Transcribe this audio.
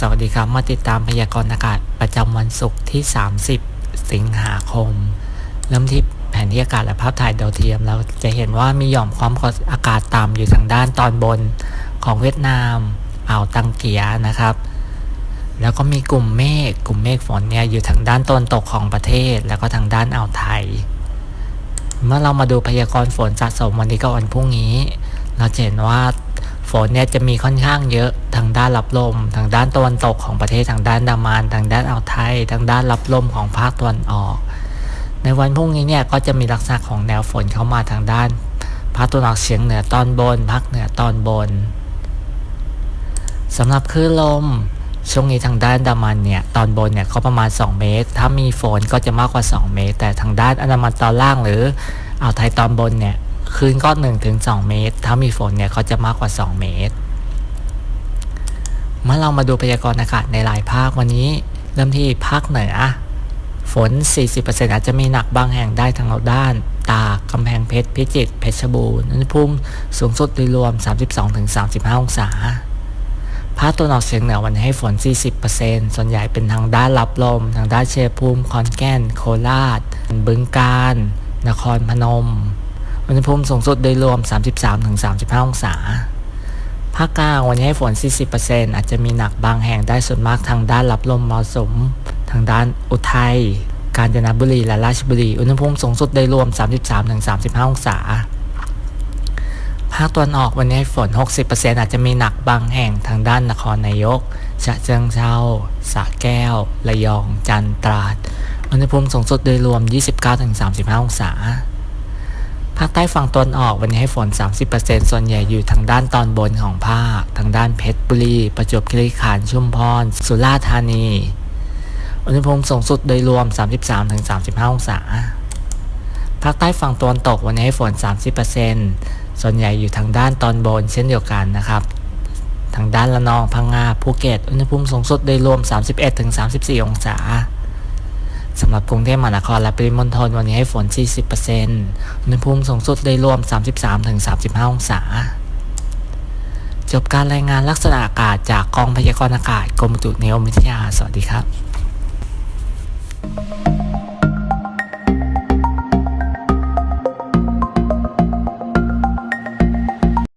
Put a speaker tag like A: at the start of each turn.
A: สวัสดีครับมาติดตามพยากรณ์อากาศประจำวันศุกร์ที่ 30 สิงหาคม เริ่มที่แผนที่อากาศและภาพถ่ายดาวเทียม เราจะเห็นว่ามีหย่อมความกดอากาศต่ำอยู่ทางด้านตอนบนของเวียดนามอ่าวตังเกียนะครับ แล้วก็มีกลุ่มเมฆกลุ่มเมฆฝนเนี่ยอยู่ทางด้านตอนตกของประเทศ แล้วก็ทางด้านอ่าวไทย เมื่อเรามาดูพยากรณ์ฝนสะสมวันนี้กับวันพรุ่งนี้ เราจะเห็นว่า ฝนเนี่ยจะมีค่อนข้างเยอะทางด้านรับลม ทางด้านตะวันตกของประเทศทางด้านดามานทางด้านอ่าวไทย ทางด้านรับลมของภาคตะวันออก ในวันพรุ่งนี้เนี่ยก็จะมีลักษณะของแนวฝนเข้ามาทางด้านภาคตะวันออกเฉียงเหนือตอนบนภาคเหนือตอนบนสำหรับคลื่นลมช่วงนี้ทางด้านดามันเนี่ยตอนบนเนี่ยก็ประมาณ 2 เมตร ถ้ามีฝนก็จะมากกว่า 2 เมตร แต่ทางด้านอันดามันตอนล่างหรืออ่าวไทยตอนบนเนี่ย คลื่นก็1ถึง2เมตร ถ้ามีฝนเนี่ยก็จะมากกว่า 2 เมตร เมื่อเรามาดูพยากรณ์อากาศในหลายภาควันนี้ เริ่มที่ภาคเหนือ ฝน 40%อาจจะมีหนักบางแห่งได้ทางเราด้าน ตากกำแพงเพชร พิจิตร เพชรบูรณ์ อุณหภูมิสูงสุดโดยรวม 32-35 องศา ภาคตะวันออกเฉียงเหนือวันนี้ให้ฝน 40%ส่วนใหญ่เป็นทางด้านรับลม ทางด้านเชียภูมิ ขอนแก่น โคราช บึงกาฬ นครพนม อุณหภูมิสูงสุดโดยรวม 33-35 องศา ภาคกลางวันนี้ให้ฝน 40%อาจจะมีหนักบางแห่งได้ส่วนมากทางด้านรับลมมรสุม ทางด้านอุทัย กาญจนบุรี และราชบุรี อุณหภูมิสูงสุดโดยรวม 33-35 องศา ภาคตะวันออกวันนี้ฝน 60%อาจจะมีหนักบางแห่งทางด้านนครนายก ฉะเชิงเทราสระแก้ว ระยอง จันทร์ตราด อุณหภูมิสูงสุดโดยรวม 29-35 องศา ภาคใต้ฝั่งตะวันออกวันนี้ให้ฝน 30%ส่วนใหญ่อยู่ทางด้านตอนบนของภาค ทางด้านเพชรบุรี ประจวบคีรีขันธ์ ชุมพร สุราษฎร์ธานี อุณหภูมิสูงสุดโดยรวม 33-35 องศา ภาคใต้ฝั่งตะวันตกวันนี้ให้ฝน 30%ส่วนใหญ่อยู่ทางด้านตอนบนเช่นเดียวกันนะครับ ทางด้านละนอง พังงา ภูเก็ต อุณหภูมิสูงสุดโดยรวม 31-34 องศา สำหรับกรุงเทพมหานครและปริมณฑลวันนี้ให้ฝน 40%อุณหภูมิสูงสุดได้รวม 33-35 องศา จบการรายงานลักษณะอากาศจากกองพยากรณ์อากาศกรมอุตุนิยมวิทยา สวัสดีครับ